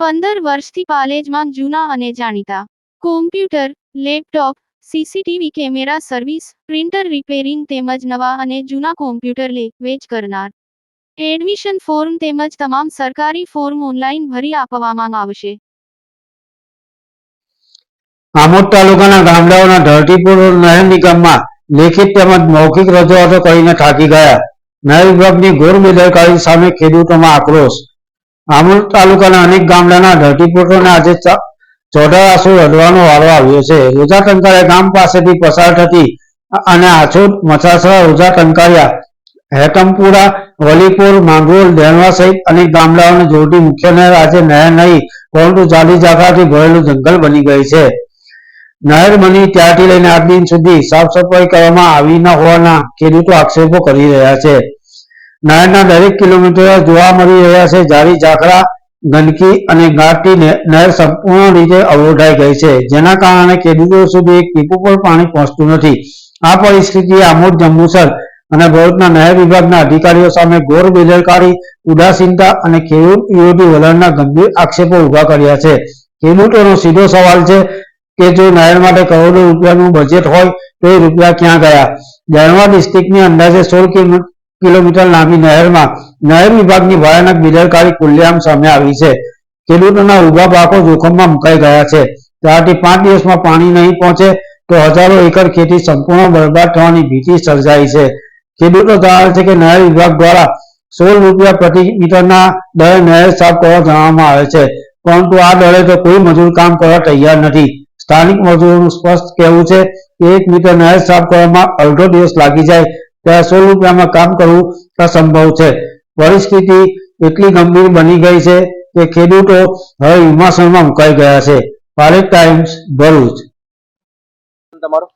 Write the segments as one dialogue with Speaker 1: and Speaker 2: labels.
Speaker 1: પંદર વર્ષથી પાલેજમાં જૂના અને જાણીતા. Computer laptop CCTV camera service printer repairing તેમજ નવા અને જૂના કોમ્પ્યુટર લે, વેચ કરનાર. એડમિશન ફોર્મ તેમજ તમામ સરકારી ફોર્મ ઓનલાઈન ભરી આપવામાં આવશે.
Speaker 2: આમોદ તાલુકાના ગામડાઓના ધરતીપુર નહેર નિગમમાં લેખિત તેમજ મૌખિક રજૂઆતો કરીને થાકી ગયા. નહેર વિભાગની ઘોર બેદરકારી સામે ખેડૂતોમાં આક્રોશ. આમોદ તાલુકાના અનેક ગામડાના ધરતીપુત્રોને આજે ચોઢા આંસુ રડવાનો વારો આવ્યો છે. રોજા ટંકારિયા ગામ પાસેથી પસાર થતી અને આછોદ મસાસરા રોજા ટંકારિયા હેતમપુરા વલીપુર, માંગરોળ, દેણવા સહિત અનેક ગામડાઓને જોડતી મુખ્ય નહેર આજે નહેર નહીં, પરંતુ જાડી જાખાથી ભરેલું જંગલ બની ગઈ છે. નહેર બની ત્યારથી લઈને આજ દિન સુધી સાફ સફાઈ કરવામાં આવી ન હોવાના ખેડૂતો આક્ષેપો કરી રહ્યા છે. નહેરના દરેક કિલોમીટર જોવા મળી રહ્યા છે. જારી ઝાખરા ગંદકી અને ગાટી નહેર સંપૂર્ણ રીતે અવરોધાઈ ગઈ છે. જેના કારણે ખેડૂતો સુધી એક ટીપું પણ પાણી પહોંચતું નથી. આ પરિસ્થિતિ આમોદ, જંબુસર અને ભરૂચના નહેર વિભાગના અધિકારીઓ સામે ઘોર બેદરકારી, ઉદાસીનતા અને ખેડૂત વિરોધી વલણના ગંભીર આક્ષેપો ઊભા કર્યા છે. ખેડૂતોનો સીધો સવાલ છે કે જો નહેર માટે કરોડો રૂપિયાનું બજેટ હોય તો એ રૂપિયા ક્યાં ગયા? જાણવા ડિસ્ટ્રિક્ટની અંદાજે સોળ કિલોમીટર લાંબી નહેરમાં, નહેર વિભાગની ભયાનક બેદરકારી ખુલ્લેઆમ સામે આવી છે. ખેડૂતોના ઊભા પાકો જોખમમાં મુકાઈ ગયા છે. ત્યારથી પાંચ દિવસમાં પાણી નહીં પહોંચે તો હજારો એકર ખેતી સંપૂર્ણ બરબાદ થવાની ભીતિ સર્જાઈ છે. ખેડૂતો જણાવે છે કે નહેર વિભાગ દ્વારા સોળ રૂપિયા પ્રતિ મીટરના દરે નહેર સાફ કરવા જણાવવામાં આવે છે. પરંતુ આ દરે તો કોઈ મજૂર કામ કરવા તૈયાર નથી. સ્થાનિક મજૂરોનું સ્પષ્ટ કહેવું છે કે એક મીટર નહેર સાફ કરવામાં અડધો દિવસ લાગી જાય ત્યારે સો રૂપિયામાં કામ કરવું અસંભવ છે. પરિસ્થિતિ એટલી ગંભીર બની ગઈ છે કે ખેડૂતો હવે ઉમાસણમાં મુકાઈ ગયા છે. પારેખ ટાઈમ્સ, ભરૂચ.
Speaker 3: તમારું?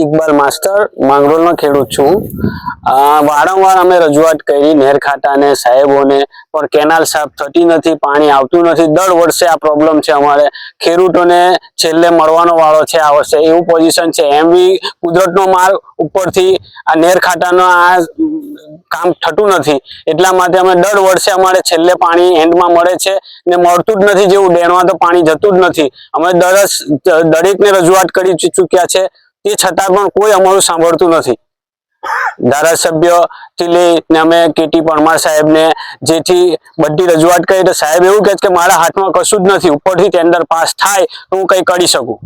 Speaker 4: ઇકબાલ માસ્ટર માંગરોળનો ખેડૂત છું. વારંવાર અમે રજૂઆત કરી નહેર ખાતાને સાહેબોને, પણ કેનાલ સાફ થતી નથી, પાણી આવતું નથી. દર વર્ષે આ પ્રોબ્લેમ છે અમારે. ખેડૂતોને છેલ્લે મળવાનો વાળો છે આ વર્ષે. એવું પોઝિશન છે. એમ બી કુદરતનો માલ ઉપરથી આ નહેર ખાતાનો આ કામ થતું નથી. એટલા માટે અમે દર વર્ષે અમારે છેલ્લે પાણી એન્ડમાં મળે છે ને મળતું જ નથી. જેવું ડેણમાં તો પાણી જતું જ નથી. અમે દરસ દરેકને રજૂઆત કરી ચૂક્યા છે. તે છતાં પણ કોઈ અમારું સાંભળતું નથી. ધારાસભ્યથી લઈને અમે કેટી પરમાર સાહેબને જેથી બધી રજૂઆત કરી તો સાહેબ એવું કહે કે મારા હાથમાં કશું જ નથી ઉપરથી ટેન્ડર પાસ થાય તો હું કંઈ કરી શકું.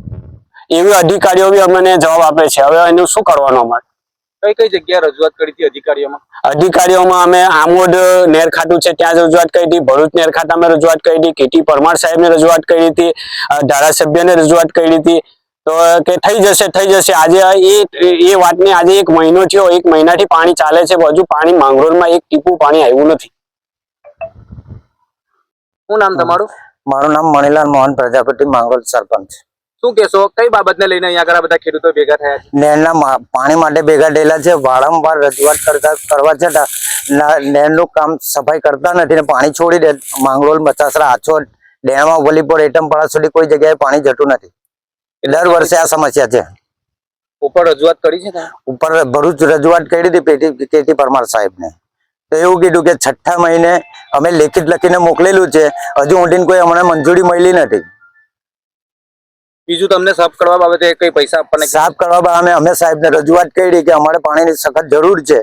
Speaker 4: એવી અધિકારીઓ બી અમને જવાબ આપે છે. હવે એનું શું કરવાનું અમારે?
Speaker 3: કઈ કઈ જગ્યાએ રજૂઆત કરી હતી અધિકારીઓમાં?
Speaker 4: અધિકારીઓમાં અમે આમોદ નેર ખાતું છે ત્યાં રજૂઆત કરી હતી. ભરૂચ નેર ખાતામાં રજૂઆત કરી હતી. કેટી પરમાર સાહેબને રજૂઆત કરી હતી. ધારાસભ્યને રજૂઆત કરી હતી. તો કે થઈ જશે થઈ જશે. આજે એ એ વાતને આજે એક મહિનો થયો. એક મહિનાથી પાણી ચાલે છે હજુ પાણી માંગરોળમાં એક ટીપું પાણી આવ્યું નથી.
Speaker 3: શું નામ તમારું?
Speaker 5: મારું નામ મણીલાલ મોહન પ્રજાપતિ માંગરોળ સરપંચ.
Speaker 3: શું કેશો કઈ બાબતને લઈને અહીંયા આગળ બધા ખેડૂતો ભેગા થયા છે?
Speaker 5: નહેરના પાણી માટે ભેગા થયેલા છે વારંવાર રજૂઆત કરતા કરવા છતાં ના- નહેરનું કામ સફાઈ કરતા નથી ને પાણી છોડી દે માંગરોળ મચાસરા આછોડ ડેમમાં વલીપોર એટમપાડા સુધી કોઈ જગ્યાએ પાણી જતું નથી. દર વર્ષે આ સમસ્યા છે.
Speaker 3: ઉપર રજૂઆત કરી છે
Speaker 5: ઉપર ભરૂચ રજૂઆત કરી હતી પેટી કેટી પરમાર સાહેબને. તો એવું કીધું કે છઠ્ઠા મહિને અમે લેખિત લખીને મોકલેલું છે હજુ ઊંડીને કોઈ અમને મંજૂરી મળી નથી.
Speaker 3: બીજું તમને સાફ કરવા બાબતે કઈ પૈસા આપવાના
Speaker 5: સાફ કરવા બાબતે અમે અમે સાહેબને રજૂઆત કરી કે અમારે પાણીની સખત જરૂર છે.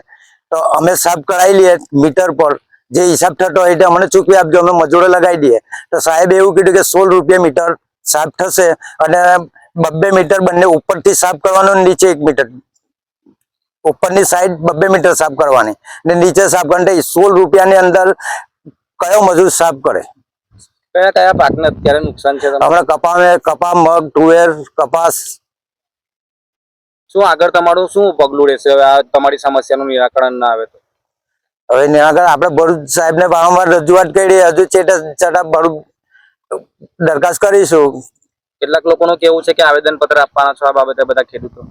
Speaker 5: તો અમે સાફ કરાવી લઈએ મીટર પર. જે હિસાબ થતો હોય તે અમને ચૂકવી આપજો અમે મજૂરો લગાવી દઈએ. તો સાહેબ એવું કીધું કે સોળ રૂપિયા મીટર સાફ થશે અને બબ્બે મીટર બંને ઉપરથી સાફ કરવાનું નીચે એક મીટર. ઉપરની સાઈડ બબ્બે મીટર સાફ કરવાની ને નીચે સાફ કરવાની સોળ રૂપિયાની અંદર કયો મજૂર સાફ કરે?
Speaker 3: કયા કયા પાકને અત્યારે નુકસાન છે?
Speaker 5: હમણાં કપા કપા મગ તુવેર કપાસ.
Speaker 3: શું આગળ તમારું શું પગલું રહેશે? હવે આ તમારી સમસ્યાનું નિરાકરણ ના આવે તો.
Speaker 5: હવે નિરાકરણ આપણે ભરૂચ સાહેબને વારંવાર રજૂઆત કરી હજુ ચેટા ચટા ભરૂચ દરખાસ્ત કરીશું.
Speaker 3: કેટલાક લોકોનું કેવું છે કે આવેદન પત્ર આપવાના છો આ બાબતે બધા ખેડૂતો?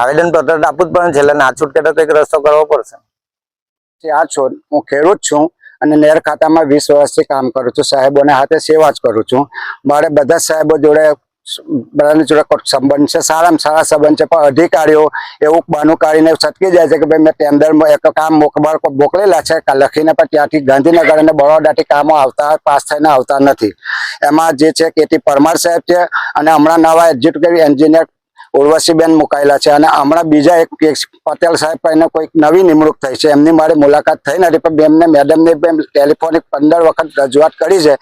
Speaker 5: આવેદન પત્ર આપવું જ પડે છેલ્લે ના છૂટકે તો કંઈક રસ્તો કરવો પડશે.
Speaker 6: આ છો હું ખેડૂત છું અને નહેર ખાતામાં વીસ વર્ષથી કામ કરું છું. સાહેબોને હાથે સેવા જ કરું છું. મારે બધા સાહેબો જોડે બધાની જોડે સંબંધ છે. સારામાં સારા સંબંધ છે. પણ અધિકારીઓ એવું બાનું કાઢીને છટકી જાય છે કે ભાઈ મેં ટેન્ડરમાં એક કામ મોકબાર મોકલેલા છે. લખીને પણ ત્યાંથી ગાંધીનગર અને બરોડાથી કામો આવતા પાસ થઈને આવતા નથી. એમાં જે છે કેટી પરમાર સાહેબ છે અને હમણાં નવા એક્ઝિક્યુટિવ એન્જિનિયર ઉર્વશીબેન મુકાયેલા છે. અને હમણાં બીજા એક પટેલ સાહેબ એને કોઈક નવી નિમણૂક થઈ છે. એમની મારી મુલાકાત થઈ નથી. પણ એમને મેડમને ટેલિફોનિક પંદર વખત રજૂઆત કરી છે.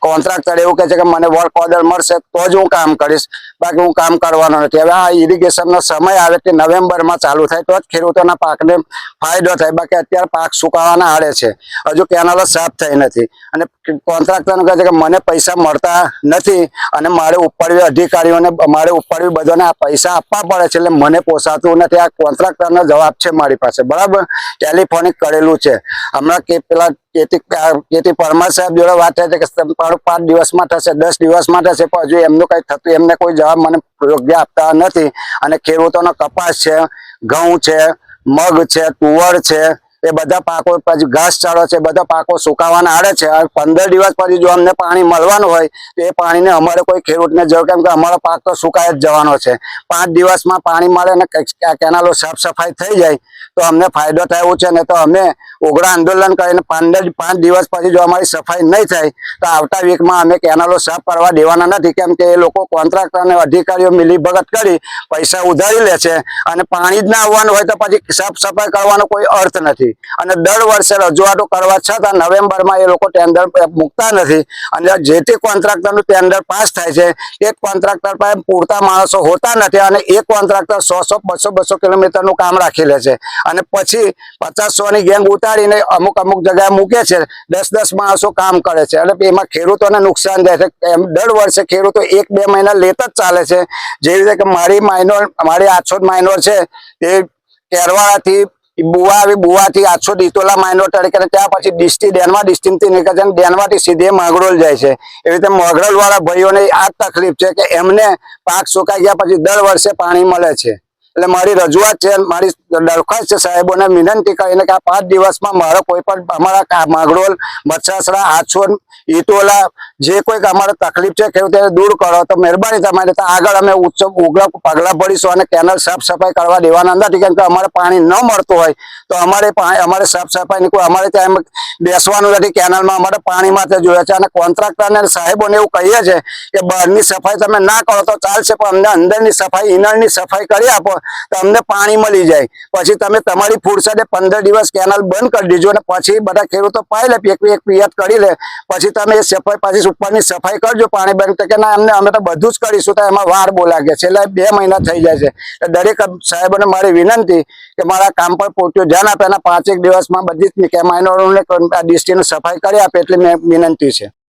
Speaker 6: કોન્ટ્રાક્ટર એવું કહે છે કે મને વર્ક ઓર્ડર મળશે, તો જ હું કામ કરીશ. બાકી હું કામ કરવાનો નથી. હવે આ ઇરિગેશનનો સમય આવે તે નવેમ્બરમાં ચાલુ થાય, તો જ ખેડૂતોના પાકને ફાયદો થાય. બાકી અત્યારે પાક સુકાવાના આડે છે. હજુ કેનાલો સાફ થઈ નથી. અને કોન્ટ્રાક્ટરનું કહે છે કે મને પૈસા મળતા નથી અને મારે ઉપાડવી અધિકારીઓને, મારે ઉપાડવી બધાને આ પૈસા આપવા પડે છે, એટલે મને પોસાતું નથી. આ કોન્ટ્રાક્ટરનો જવાબ છે મારી પાસે. બરાબર? ટેલિફોનિક કરેલું છે. હમણાં કે પેલા કેતી કેતી પરમાર સાહેબ જોડે વાત થઈ છે કે તમારું પાંચ દિવસમાં થશે, દસ દિવસમાં થશે, પણ હજુ એમનું કઈ થતું, એમને કોઈ જવાબ મને યોગ્ય આપતા નથી. અને ખેડૂતોનો કપાસ છે, ઘઉં છે, મગ છે, તુવર છે એ બધા પાકો પછી ઘાસચારો છે, બધા પાકો સુકાવાના આડે છે. અને પંદર દિવસ પછી જો અમને પાણી મળવાનું હોય, તો એ પાણીને અમારે કોઈ ખેડૂતને જરૂર કેમ કે અમારો પાક તો સુકાય જ જવાનો છે. પાંચ દિવસમાં પાણી મળે ને કંઈક કેનાલો સાફ સફાઈ થઈ જાય, તો અમને ફાયદો થયો છે. ને તો અમે ઉગ્ર આંદોલન કરીને પંદર, પાંચ દિવસ પછી જો અમારી સફાઈ નહીં થાય, તો આવતા વીકમાં અમે કેનાલો સાફ કરવા દેવાના નથી. કેમ કે એ લોકો કોન્ટ્રાક્ટર અને અધિકારીઓ મિલીભગત કરી પૈસા ઉધારી લે છે અને પાણી જ ના આવવાનું હોય તો પછી સાફ સફાઈ કરવાનો કોઈ અર્થ નથી. અને દર વર્ષે રજૂઆતો કરવા છતાં નવેમ્બરમાં એ લોકો ટેન્ડર મૂકતા નથી. અને જે તે કોન્ટ્રાક્ટરનું ટેન્ડર પાસ થાય છે એ કોન્ટ્રાક્ટર પાસે પૂરતા માણસો હોતા નથી અને એક કોન્ટ્રાક્ટર સો સો, બસો બસો કિલોમીટરનું કામ રાખી લે છે. અને પછી પચાસ સો ગેંગ ઉતારીને અમુક અમુક જગ્યાએ મૂકે છે, દસ દસ માણસો કામ કરે છે. અને એમાં ખેડૂતોને નુકસાન જાય છે. દર વર્ષે ખેડૂતો એક બે મહિના લેત જ ચાલે છે. જેવી રીતે કે મારી માઇનોર મારી આછોદ માઇનોર છે, એ કેરવાળાથી બુવા આવી, બુવાથી આઠસો ડીતોલા માઇનોર તરીકે ત્યાં પછી ડિસ્ટી ડેનવા ડિસ્ટિમથી નીકળે છે અને ડેનવાથી સીધે માગરોલ જાય છે. એવી રીતે મોગરોલ વાળા ભાઈઓને આ તકલીફ છે કે એમને પાક સુકાઈ ગયા પછી દર વર્ષે પાણી મળે છે. એટલે મારી રજૂઆત છે, મારી દરખાસ્ત છે સાહેબોને વિનંતી કરીને કે આ પાંચ દિવસમાં મારો કોઈ પણ અમારા માગડોલ મચ્છાસરા આછોન ઈટોલા જે કોઈક અમારે તકલીફ છે ખેડૂતોને દૂર કરો. તો મહેરબાની તમારી તો આગળ અમે ઉચ્ચ ઉગ્ર પગલાં ભરીશું અને કેનલ સાફ સફાઈ કરવા દેવાના નથી. કેમ કે અમારે પાણી ન મળતું હોય તો અમારે અમારે સાફ સફાઈની કોઈ, અમારે ત્યાં બેસવાનું નથી કેનલમાં. અમારે પાણી માટે જોઈએ છે અને કોન્ટ્રાક્ટરને સાહેબોને એવું કહીએ છે કે બહારની સફાઈ તમે ના કરો તો ચાલશે, પણ અમને અંદરની સફાઈ ઇનરની સફાઈ કરી આપો. તો અમને પાણી મળી જાય. પછી તમે તમારી ફુરસદે પંદર દિવસ કેનલ બંધ કરી દીજો અને પછી બધા ખેડૂતો પાઈ લે, એક એક પિયત કરી લે. પછી તમે એ સફાઈ પછી ઉપરની સફાઈ કરજો પાણી બંધ કે ના, અમને, અમે તો બધું જ કરીશું. તો એમાં વાર બોલાગે છે એટલે બે મહિના થઈ જાય છે. દરેક સાહેબોને મારી વિનંતી કે મારા કામ પર પૂરતું ધ્યાન આપે અને પાંચેક દિવસમાં બધી જ આ ડિસ્ટ્રીની સફાઈ કરી આપે એટલી મેં વિનંતી છે.